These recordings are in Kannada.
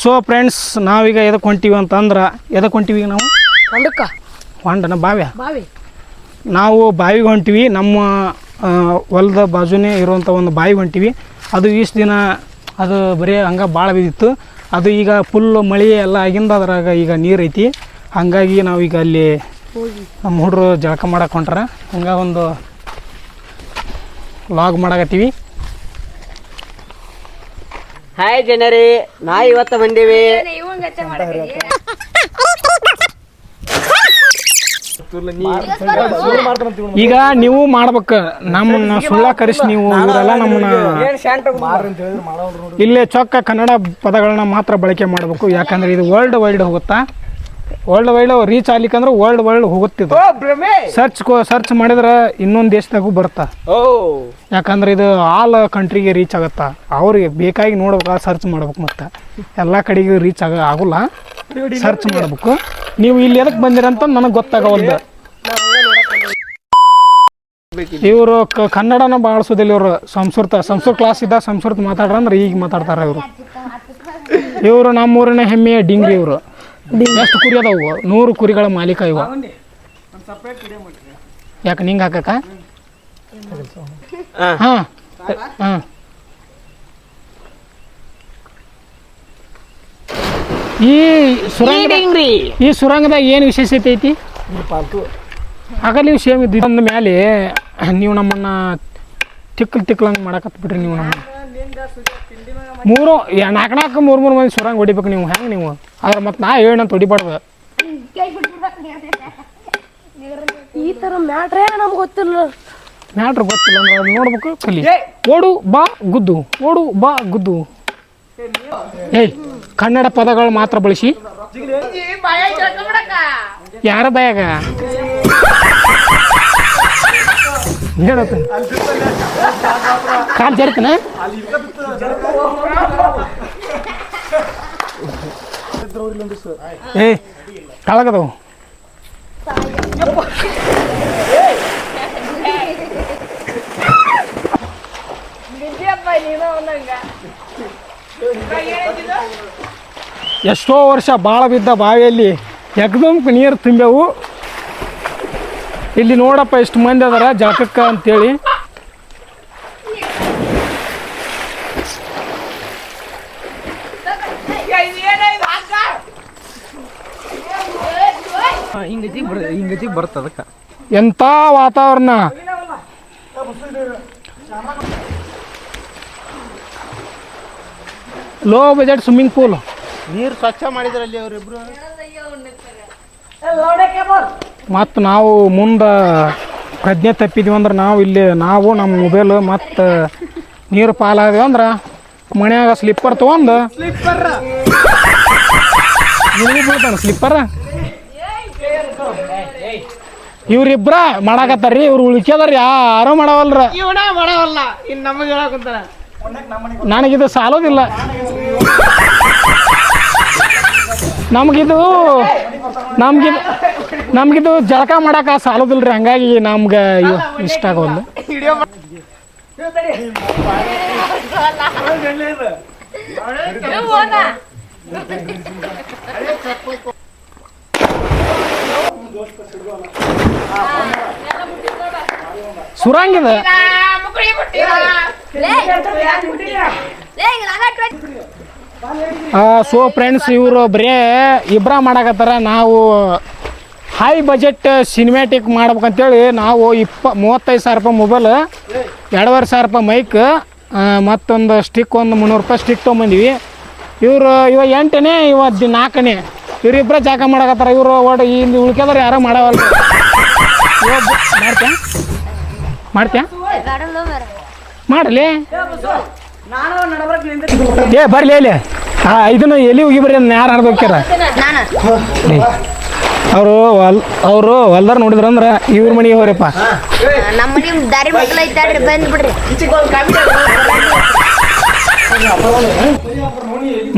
ಸೊ ಫ್ರೆಂಡ್ಸ್ ನಾವೀಗ ಎದಕ್ಕೆ ಹೊಂಟೀವಿ ಅಂತಂದ್ರೆ ಎದಕ್ಕೆ ಹೊಂಟೀವಿ ನಾವು? ಹೊಂಡಕ್ಕ. ಹೊಂಡನ ಬಾವಿ ಬಾವಿ. ನಾವು ಬಾವಿಗೆ ಹೊಂಟಿವಿ ನಮ್ಮ ಹೊಲದ ಬಾಜುನೇ ಇರುವಂಥ ಒಂದು ಬಾವಿ ಹೊಂಟಿವಿ. ಅದು ಇಷ್ಟು ದಿನ ಅದು ಬರೀ ಹಂಗೆ ಭಾಳ ಬಿದ್ದಿತ್ತು. ಅದು ಈಗ ಫುಲ್ ಮಳೆ ಎಲ್ಲ ಆಗಿಂದ ಅದ್ರಾಗ ಈಗ ನೀರು ಐತಿ. ಹಾಗಾಗಿ ನಾವೀಗ ಅಲ್ಲಿ ನಮ್ಮ ಹುಡುಗರು ಜಳಕ ಮಾಡಕ್ಕೆ ಹೊಂಟ್ರ. ಹಂಗೆ ಒಂದು ಲಾಗ್ ಮಾಡಕತ್ತೀವಿ. ಹಾಯ್ ಜನರಿ. ನಾ ಇವತ್ತು ಬಂದೀವಿ. ಈಗ ನೀವು ಮಾಡ್ಬೇಕ. ನಮ್ಮನ್ನ ಸುಳ್ಳ ಕರೆಸಿ ನೀವು ಇವರೆಲ್ಲ ನಮ್ಮನ್ನ ಇಲ್ಲೇ ಚೊಕ್ಕ ಕನ್ನಡ ಪದಗಳನ್ನ ಮಾತ್ರ ಬಳಕೆ ಮಾಡಬೇಕು. ಯಾಕಂದ್ರೆ ಇದು ವರ್ಲ್ಡ್ ವೈಡ್ ಹೋಗುತ್ತಾ? ವರ್ಲ್ಡ್ ವೈಡ್ ರೀಚ್ ಆಗ್ಲಿಕ್ಕಂದ್ರೆ ವರ್ಲ್ಡ್ ವೈಡ್ ಹೋಗುತ್ತಿದ್ದು ಸರ್ಚ್ ಸರ್ಚ್ ಮಾಡಿದ್ರೆ ಇನ್ನೊಂದು ದೇಶದಾಗೂ ಬರ್ತಾ ಯಾಕಂದ್ರೆ ಇದು ಆಲ್ ಕಂಟ್ರಿಗೆ ರೀಚ್ ಆಗುತ್ತಾ? ಅವ್ರಿಗೆ ಬೇಕಾಗಿ ನೋಡ್ಬೇಕು ಸರ್ಚ್ ಮಾಡ್ಬೇಕು ಮತ್ತೆ. ಎಲ್ಲ ಕಡೆಗೂ ರೀಚ್ ಆಗ ಆಗೋಲ್ಲ. ಸರ್ಚ್ ಮಾಡ್ಬೇಕು. ನೀವು ಇಲ್ಲಿ ಎದಕ್ಕೆ ಬಂದಿರಂತ ನನಗೆ ಗೊತ್ತಾಗವಲ್ದು. ಇವರು ಕನ್ನಡನ ಬಾಳ್ಸೋದಿಲ್ಲ ಇವರು. ಸಂಸ್ಕೃತ ಸಂಸ್ಕೃತ ಕ್ಲಾಸ್ ಇದ್ದ ಸಂಸ್ಕೃತ ಮಾತಾಡ್ರ ಅಂದ್ರೆ ಈಗ ಮಾತಾಡ್ತಾರ ಇವರು. ಇವರು ನಮ್ಮೂರಿನ ಹೆಮ್ಮೆಯ ಡಿಂಗ್ರಿ ಇವರು. ಎಷ್ಟು ಕುರಿ ಅದಾವು. ನೂರು ಕುರಿಗಳ ಮಾಲೀಕ ಇವ. ಯಾಕೆ ನಿಂಗೆ ಹಾಕಕ್ಕ? ಹಾಂ. ಹಾ. ಈ ಸುರಂಗ ಈ ಸುರಂಗದಾಗ ಏನು ವಿಶೇಷತೆ ಐತಿ? ಆಗ ನೀವು ಸೇಮ್ ಇದ್ದು ಅಂದ ಮೇಲೆ ನೀವು ನಮ್ಮನ್ನ ತಿಕ್ಕಲ್ ತಿಕ್ಕಲಂಗೆ ಮಾಡಕತ್ಬಿಟ್ರಿ ನೀವು ನಮ್ಮ ಮೂರು ನಾಲ್ಕು ನಾಲ್ಕು ಮೂರು ಮೂರು ಮಂದಿ ಸುರಂಗ ಹೊಡಿಬೇಕು ನೀವು. ಹೆಂಗೆ ನೀವು? ಆದ್ರೆ ಮತ್ತೆ ನಾ ಹೇಳಂತ ಹೊಡಿಬಾರ್ದು. ಈ ತರ ಮ್ಯಾಟ್ರೇ ನಮ್ಗೆ ಗೊತ್ತಿಲ್ಲ. ಮ್ಯಾಟ್ರ್ ಗೊತ್ತಿಲ್ಲ ಅಂದ್ರೆ ಅದು ನೋಡ್ಬೇಕು ಕಲಿ. ಓಡು ಬಾ ಗುದ್ದು. ಓಡು ಬಾ ಗುದ್ದು. ಏಯ್ ಕನ್ನಡ ಪದಗಳು ಮಾತ್ರ ಬಳಸಿ. ಯಾರ ಬಾಯಾಗ? ಹೇಳತ್ತ. ಕಾಲ್ ಜರ್ಕನ ಏಯ್ ಕಳಗದವು ಎಷ್ಟೋ ವರ್ಷ ಭಾಳ ಬಿದ್ದ ಬಾವಿಯಲ್ಲಿ ಎಗ್ದಮ್ ನೀರು ತುಂಬೇವು ಇಲ್ಲಿ ನೋಡಪ್ಪ ಎಷ್ಟು ಮಂದಿ ಅದಾರ ಜಾಕಕ್ಕ ಅಂತೇಳಿ. ಹಿಂಗತಿ ಬರ್ತದ ಅದಕ್ಕೆ. ಎಂಥ ವಾತಾವರಣ? ಲೋ ಬಜೆಟ್ ಸ್ವಿಮ್ಮಿಂಗ್ ಪೂಲ್ ನೀರು ಸ್ವಚ್ಛ ಮಾಡಿದ್ರಲ್ಲಿ ಅವರಿಬ್ರು? ಮತ್ತು ನಾವು ಮುಂದೆ ಪ್ರಜ್ಞೆ ತಪ್ಪಿದ್ವಿ ಅಂದ್ರೆ ನಾವು ಇಲ್ಲಿ ನಾವು ನಮ್ಮ ಮೊಬೈಲ್ ಮತ್ತು ನೀರು ಪಾಲಾದ್ವಿ ಅಂದ್ರೆ ಮನ್ಯಾಗ ಸ್ಲಿಪ್ಪರ್ ತೊಗೊಂಡು ಸ್ಲಿಪ್ಪರ್ ಸ್ಲಿಪ್ಪರ್ ಇವ್ರಿಬ್ರ ಮಾಡಾಕತ್ತಾರ್ರಿ ಇವ್ರು ಉಳ್ಕ್ಯದಾರ ಯಾರೋ ಮಾಡವಲ್ರ. ಇವನ ಮಾಡವಲ್ಲ. ಇನ್ ನಮಗೆ ಹೇಳಕಂತಾರ ನನಗಿದು ಸಾಲೋದಿಲ್ಲ. ನಮಗಿದು ನಮ್ಗಿದು ನಮ್ಗಿದು ಜಳಕ ಮಾಡಾಕ ಸಾಲೋದಿಲ್ರಿ ಹಂಗಾಗಿ ನಮ್ಗೆ ಇವ್ ಇಷ್ಟ ಆಗೋಲ್ಲ ಸುರಂಗಿದೆ? ಸೊ ಫ್ರೆಂಡ್ಸ್ ಇವರು ಬರೇ ಇಬ್ರ ಮಾಡಕತ್ತಾರ. ನಾವು ಹೈ ಬಜೆಟ್ ಸಿನಿಮ್ಯಾಟಿಕ್ ಮಾಡ್ಬೇಕಂತೇಳಿ ನಾವು ಇಪ್ಪ ಮೂವತ್ತೈದು ಸಾವಿರ ರೂಪಾಯಿ ಮೊಬೈಲ್ ಎರಡುವರೆ ಸಾವಿರ ರೂಪಾಯಿ ಮೈಕ್ ಮತ್ತೊಂದು ಸ್ಟಿಕ್ ಒಂದು ಮುನ್ನೂರು ರೂಪಾಯಿ ಸ್ಟಿಕ್ ತೊಗೊಂಬಂದಿವಿ. ಇವರು ಇವ ಎಂಟನೇ ಇವತ್ತು ನಾಲ್ಕನೇ ಇವರಿಬ್ಬರ ಜಾಕ ಮಾಡಕತ್ತಾರ. ಇವರು ಒಟ್ಟು ಹಿಂದೆ ಉಳ್ಕ್ಯದವ್ರು ಯಾರೋ ಮಾಡವಲ್ಲ ಮಾಡ್ತ್ಯಾ? ಮಾಡ್ತ್ಯಾ? ಮಾಡಲಿ. ಏ ಬರ್ಲಿ ಇಲ್ಲಿ ಆ ಇದನ್ನ ಎಲ್ಲಿ ಹೋಗಿ ಬರ್ರಿ ಯಾರು ಹರಿದು ಹೋಗ್ಯಾರ ಅವರು ಹೊಲ್ ಅವರು ಹೊಲ್ದಾರ ನೋಡಿದ್ರಂದ್ರ ಇವ್ರ ಮನೆಗೆ ಹೋಗ್ರಪ್ಪ. ನಮ್ಮ ಮನೆ ದಾರಿ ಮಕ್ಕಳು ಐತಾಡ್ರಿ ಬಂದ್ ಬಿಡ್ರಿ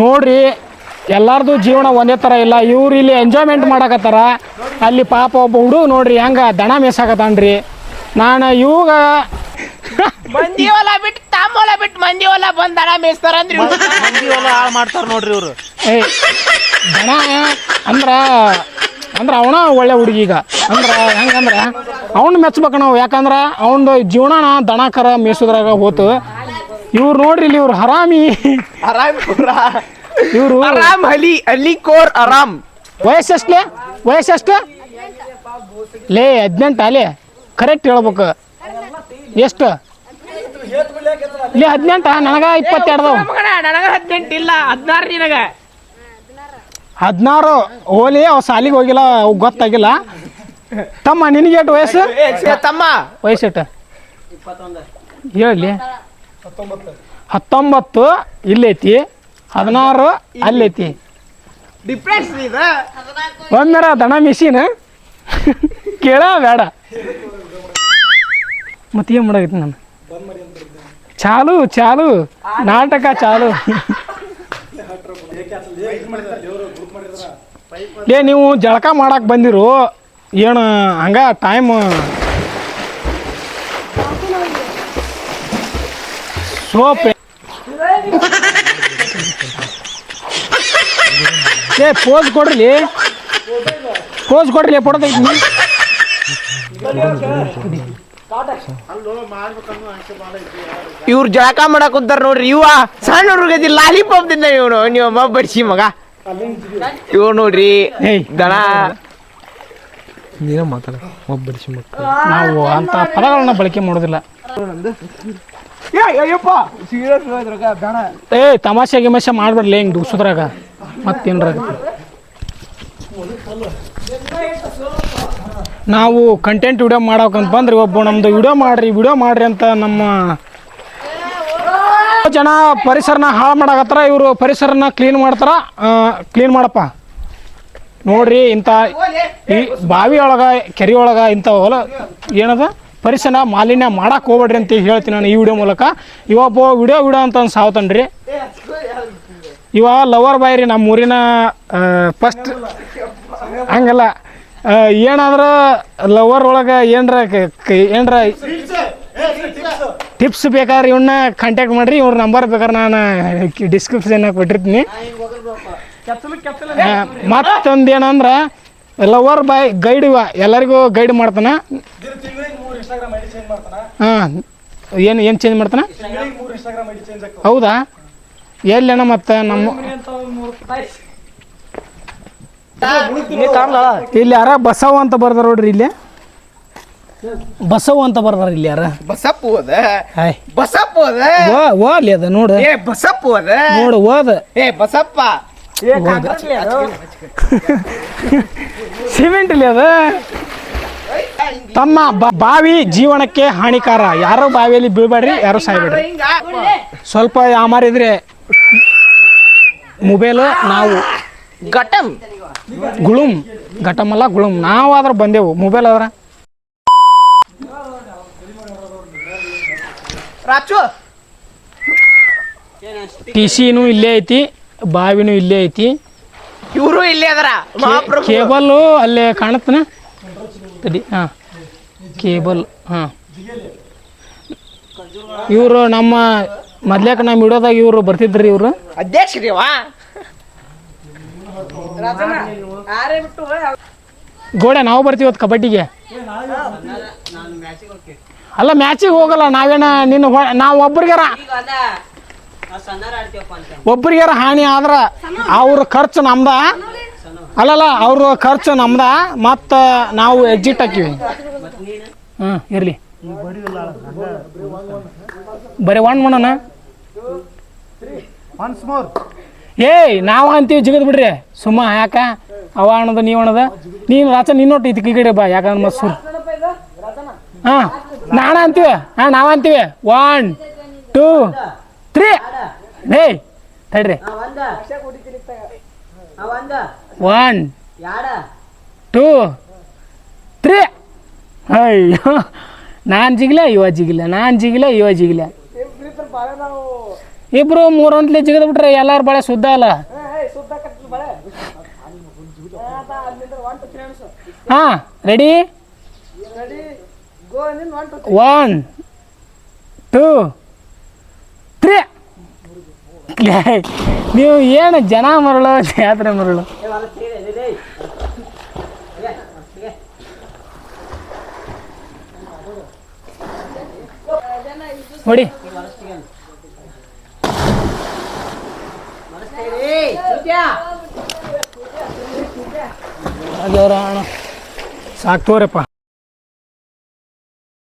ನೋಡ್ರಿ ಎಲ್ಲಾರ್ದು ಜೀವನ ಒಂದೇ ಥರ ಇಲ್ಲ. ಇವ್ರು ಇಲ್ಲಿ ಎಂಜಾಯ್ಮೆಂಟ್ ಮಾಡಕತ್ತಾರ. ಅಲ್ಲಿ ಪಾಪ ಒಬ್ಬ ಹುಡುಗ ನೋಡ್ರಿ ಹೆಂಗ ದನ ಮೇಸಾಕತ್ತಾನ್ರಿ ನಾನು ಇವಾಗ ಮಂದಿ ಹೊಲ ಬಿಟ್ಟು ತಮ್ಮ ಹೊಲ ಬಿಟ್ಟು ಮಂದಿ ಹೊಲ ಬಂದು ದನ ಮೇಯ್ಸ್ತಾರಂದ್ರಿ ಮಂದಿ ಹೊಲ ಹಾಳು ಮಾಡ್ತಾರ ನೋಡ್ರಿ ಇವರು. ಏ ದಣ ಅಂದ್ರ ಅಂದ್ರ ಅವನ ಒಳ್ಳೆ ಹುಡುಗಿ ಈಗ. ಅಂದ್ರ ಹೆಂಗಂದ್ರ ಅವ್ನ ಮೆಚ್ಬೇಕು ನಾವು. ಯಾಕಂದ್ರ ಅವನದು ಜೀವನನ ದಣ ಕರ ಮೇಯಿಸೋದ್ರಾಗ ಹೋತು. ಇವ್ರು ನೋಡ್ರಿ ಇಲ್ಲಿ ಇವ್ರು ಹರಾಮಿ. ಆರಾಮ್ ಇವರು ಆರಾಮ್ ಅಲಿ ಅಲಿ ಕೋರ್ ಆರಾಮ್. ವಯಸ್ಸಷ್ಟೇ ವಯಸ್ಸೆಷ್ಟು ಲೇ ಹದಿನೆಂಟು ಆಲಿ ಕರೆಕ್ಟ್ ಹೇಳ್ಬೇಕು. ಎಷ್ಟು? ಲೇ ಹದಿನೆಂಟ ನನಗ ಇಪ್ಪತ್ತೆರಡು. ನನಗ ಹದಿನೆಂಟು ಇಲ್ಲ ಹದಿನಾರು ನಿನಗ. ಹದಿನಾರು ಹೋಲಿ ಅವ್ ಸಾಲಿಗೆ ಹೋಗಿಲ್ಲ ಅವ್ ಗೊತ್ತಾಗಿಲ್ಲ. ತಮ್ಮ ನಿನಗೆ ಎಷ್ಟು ವಯಸ್ಸು? ತಮ್ಮ. ವಯಸ್ಸು ಎಷ್ಟು? ಹೇಳಿ. ಹತ್ತೊಂಬತ್ತು ಇಲ್ಲೈತಿ. ಹದಿನಾರು ಅಲ್ಲೈತಿ. ಡಿಫ್ರೆನ್ಸ್ ಇದೆ. ಒಂದರ ದನ ಮಿಷಿನ್ ಕೇಳ ಬೇಡ. ಮತ್ತೆ ಏನು ಮಾಡಾಗೈತಿ ನಾನು? ಚಾಲು ಚಾಲು. ನಾಟಕ ಚಾಲು. ಏ ನೀವು ಜಳಕ ಮಾಡಕ್ ಬಂದಿರು. ಏನು ಹಂಗ ಟೈಮ್ ಸೋಪ್. ಏ ಪೋಸ್ ಕೊಡ್ರಿ. ಪೋಸ್ ಕೊಡ್ರಿ ಫೋಟೋ ತೆಗಿತೀನಿ ಇವ್ರು ಜಳಕ ಮಾಡಕ್ ಕುಂತಾರ ನೋಡ್ರಿ ಇವ ಸಣ್ಣ ಹುಡುಗದಿ ಲಾಲಿಪಾಪ್ ತಿಂದ ಇವನು. ನೀವು ಅಮ್ಮ ಬಡ್ಸಿ ಮಗ. ಇವ್ ನೋಡ್ರಿ ಬಡಿಸಿ ಮಕ್ಕ ನಾವು ಅಂತ ಪದಗಳನ್ನ ಬಳಕೆ ಮಾಡೋದಿಲ್ಲ. ಸೀರಿಯಸ್ ಏ ತಮಾಷೆ ಗಿಮಾಷೆ ಮಾಡ್ಬಿಡ್ಲಿ ಹಿಂಗೆ ದುಗ್ಸೋದ್ರಾಗ ಮತ್ತೇನ್ರಾಗ ನಾವು ಕಂಟೆಂಟ್ ವಿಡಿಯೋ ಮಾಡೋಕಂತ ಬಂದ್ರಿ, ಒಬ್ಬ ನಮ್ದು ವಿಡಿಯೋ ಮಾಡ್ರಿ ವಿಡಿಯೋ ಮಾಡ್ರಿ ಅಂತ ನಮ್ಮ ಜನ ಪರಿಸರನ ಹಾಳು ಮಾಡಾಕತ್ತಾರ, ಇವರು ಪರಿಸರನ ಕ್ಲೀನ್ ಮಾಡ್ತಾರ. ಕ್ಲೀನ್ ಮಾಡಪ್ಪ. ನೋಡ್ರಿ ಇಂಥ ಈ ಬಾವಿ ಒಳಗ, ಕೆರೆ ಒಳಗ ಹೊಲ ಏನದ? ಪರಿಸರ ಮಾಲಿನ್ಯ ಮಾಡಕ್ಕೆ ಹೋಗ್ಬೇಡ್ರಿ ಅಂತ ಹೇಳ್ತೀನಿ ನಾನು ಈ ವಿಡಿಯೋ ಮೂಲಕ. ಇವೊಬ್ಬ ವಿಡಿಯೋ ವಿಡಿಯೋ ಅಂತ ಒಂದು ಸಾವ್ತಾನ್ರಿ. ಇವ ಲವರ್ ಬಾಯ್ ರೀ ನಮ್ಮ ಊರಿನ ಫಸ್ಟ್ ಹಂಗಲ್ಲ ಏನಾದ್ರ ಲವರ್ ಒಳಗೆ ಏನರ ಏನರ ಟಿಪ್ಸ್ ಬೇಕಾದ್ರೆ ಇವನ್ನ ಕಾಂಟ್ಯಾಕ್ಟ್ ಮಾಡ್ರಿ, ಇವ್ರ ನಂಬರ್ ಬೇಕಾದ್ರೆ ನಾನು ಡಿಸ್ಕ್ರಿಪ್ಷನ್ ಕೊಟ್ಟಿರ್ತೀನಿ. ಮತ್ತೊಂದು ಏನಂದ್ರೆ ಲವರ್ ಬಾಯ್ ಗೈಡ್ ಇವ, ಎಲ್ಲರಿಗೂ ಗೈಡ್ ಮಾಡ್ತಾನ. ಹಾಂ ಏನು ಏನು ಚೇಂಜ್ ಮಾಡ್ತಾನ? ಹೌದಾ? ಎಲ್ಲಣ್ಣ ಮತ್ತೆ ನಮ್ಮ ಇಲ್ಲಿ ಯಾರ? ಬಸವ ಅಂತ ಬರ್ದಾರ ನೋಡ್ರಿ ಇಲ್ಲಿ. ಬಸವ ಅಂತ ಬರ್ದಾರ ಇಲ್ಲಿ ಯಾರ? ಬಸಪ್ಪ ಹೋದ ಹಾಯ್. ಬಸಪ್ಪ ಹೋದ ಓ ಓ ಅಲ್ಲಿ ಅದ ನೋಡು. ಏ ಬಸಪ್ಪ ಹೋದ ನೋಡು ಓದ. ಏ ಬಸಪ್ಪ. ಸಿಮೆಂಟ್ ಇಲ್ಲಿ ಅದ? ತಮ್ಮ ಬಾವಿ ಜೀವನಕ್ಕೆ ಹಾನಿಕಾರ. ಯಾರು ಬಾವಿಯಲ್ಲಿ ಬೀಳ್ಬೇಡ್ರಿ ಯಾರು ಸಾಯ್ಬೇಡ್ರಿ. ಸ್ವಲ್ಪ ಯಾಮಾರಿದ್ರೆ ಮೊಬೈಲ್ ನಾವು ಘಟಮ್ ಗುಳುಮ್ ಘಟಮಲ್ಲ ಗುಳುಮ್ ನಾವಾದ್ರೆ ಬಂದೆವು. ಮೊಬೈಲ್ ಆದ್ರ? ರಾಚು ಟಿ ಸಿನೂ ಇಲ್ಲೇ ಐತಿ ಬಾವಿನೂ ಇಲ್ಲೇ ಐತಿ. ಇವರು ಇಲ್ಲೇ ಅದರ. ಕೇಬಲ್ ಅಲ್ಲೇ ಕಾಣತ್ತನ ತಡಿ ಹಾಂ. ಕೇಬಲ್ ಹಾಂ. ಇವರು ನಮ್ಮ ಮೊದ್ಲಾಕ ನಮ್ಮ ಇಡೋದಾಗ ಇವರು ಬರ್ತಿದ್ರಿ ಇವರು? ಅಧ್ಯಕ್ಷರಿವಾ? ಗೋಡೆ ನಾವು ಬರ್ತೀವಿ ಇವತ್ತು ಕಬಡ್ಡಿಗೆ. ಅಲ್ಲ ಮ್ಯಾಚಿಗೆ ಹೋಗಲ್ಲ ನಾವೇನ ನಿನ್ನ ನಾವು ಒಬ್ರಿಗಾರ ಒಬ್ರಿಗಾರ ಹಾನಿ ಆದ್ರ ಅವ್ರ ಖರ್ಚು ನಮ್ದ. ಅಲ್ಲಲ್ಲ ಅವ್ರ ಖರ್ಚು ನಮ್ದ ಮತ್ತೆ ನಾವು ಎಕ್ಸಿಟ್ ಹಾಕಿವಿ ಹ್ಞೂ ಇರಲಿ. ಬರೀ ಒನ್ ಮಾಡೋಣ ಏಯ್ ನಾವು ಅಂತೀವಿ ಜಿಗದ್ ಬಿಡ್ರಿ. ಸುಮ್ಮ ಯಾಕ? ಅವ ಅಣದ ನೀವು ಅಣದ ನೀನು ರಾಚ ನಿನ್ನೊಟ್ಟು ಇದು ಕಡೆ ಬಾ ಯಾಕಂದ್ರೆ ಮತ್ತೆ ಸುರ್. ಹಾಂ ನಾಣ ಅಂತೀವಿ. ಹಾಂ ನಾವು ಅಂತೀವಿ. ಒನ್ ಟೂ ತ್ರೀ ಏಯ್ ತಡ್ರಿ. ಒನ್ ಟೂ ತ್ರೀ ಅಯ್ಯೋ ನಾನು ಜಿಗಿಲ ಇವ ಜಿಗಿಲ್ಲ ನಾನು ಜಿಗಿಲ ಇವ ಜಿಗಿಲ. ಇಬ್ರು ಮೂರು ಒಂದ್ಲಿ ಜಿಗದ್ ಬಿಟ್ರೆ ಎಲ್ಲಾರು ಬಳೆ ಶುದ್ಧ ಅಲ್ಲ? ಹಾ ರೆಡಿ ಒನ್ ಟೂ ತ್ರೀ ನೀವು ಏನು ಜನ ಮರಳು ಜಾತ್ರೆ ಮರಳು? ನೋಡಿ. ಅದರ ಅಣ್ಣ.